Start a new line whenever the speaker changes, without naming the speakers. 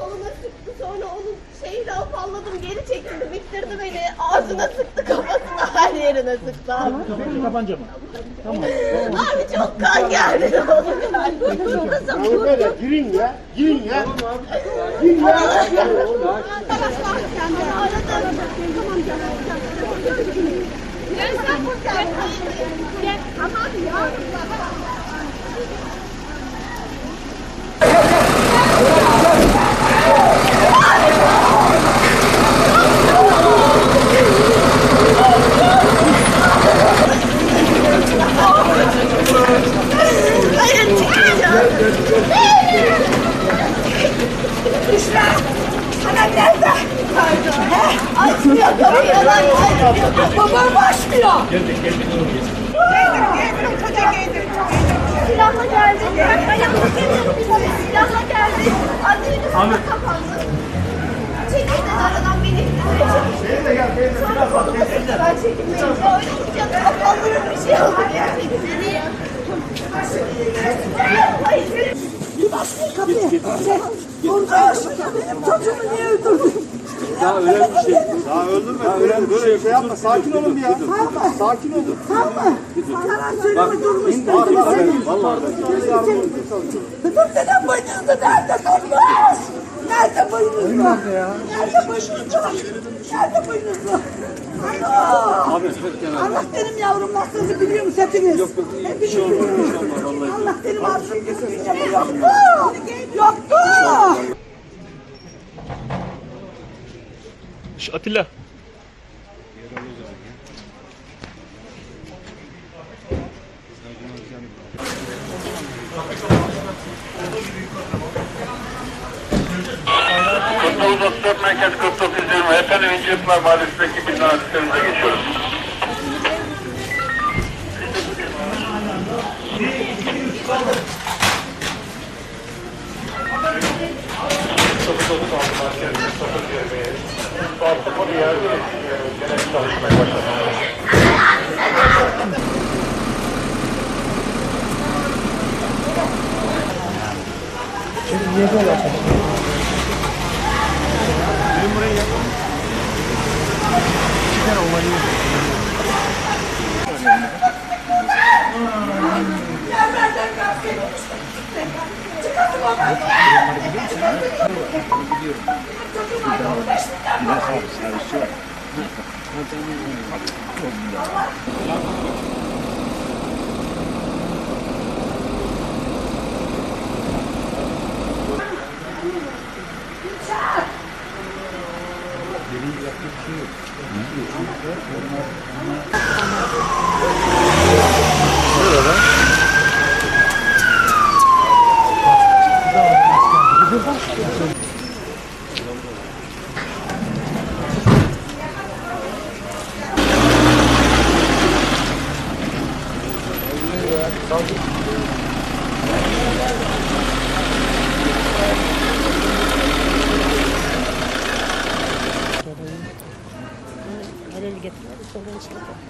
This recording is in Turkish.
Koluna sıktı sonra onun şeyini afalladım geri çekildi bitirdi beni. Ağzına sıktı kafasına her yerine sıktı abi. Mi tabanca mı? Tamam. Abi çok kan geldi. Kızım Yani böyle girin ya, girin ya. Girin ya. Gel sen buradan. Gel. Aman ya. Hayır çıkmayacağım.
Düşme. Sana nerede? Pardon.
Açmıyor kapıyı
lan. Açmıyor. Babam geldik. Geldim
koca
geldim.
Silahla geldi. Ayağımda geldim. Silahla geldi. Annemi sana kapandı. Çekildi aradan beni. Sonra ben çekilmeyince. Olunca kafamda bir şey oldu gerçekten. Hayır.
Daha öldürme, öyle böyle şey yapma. Sakin olun bir ya. Sakin olun. Var, var, evet. Vallahi. Dur dedim boynuzlu nerede durmuş? Nerede? Nerede ya? Nerede boynuzlu? Nerede boynuzlu? Alo! Allah benim yavrum nasıl biliyor musun hepiniz? Yok yok. Şey olmaz, Allah benim ağzımı yoktu. Yoktu.
Şş, Atilla. Kutlu Doktor Merkez 4920 Efendim İnce Yapılar Mahallesi'ndeki bina adreslerimize geçiyoruz.
Yerlerden kalkayım. Çıkartın onu. 你那啥子啥子车？那个，我今天看的啥子车？啥子车？你查？哦，吉利汽车。嗯。 저는 저는 이게 떨어지는 거.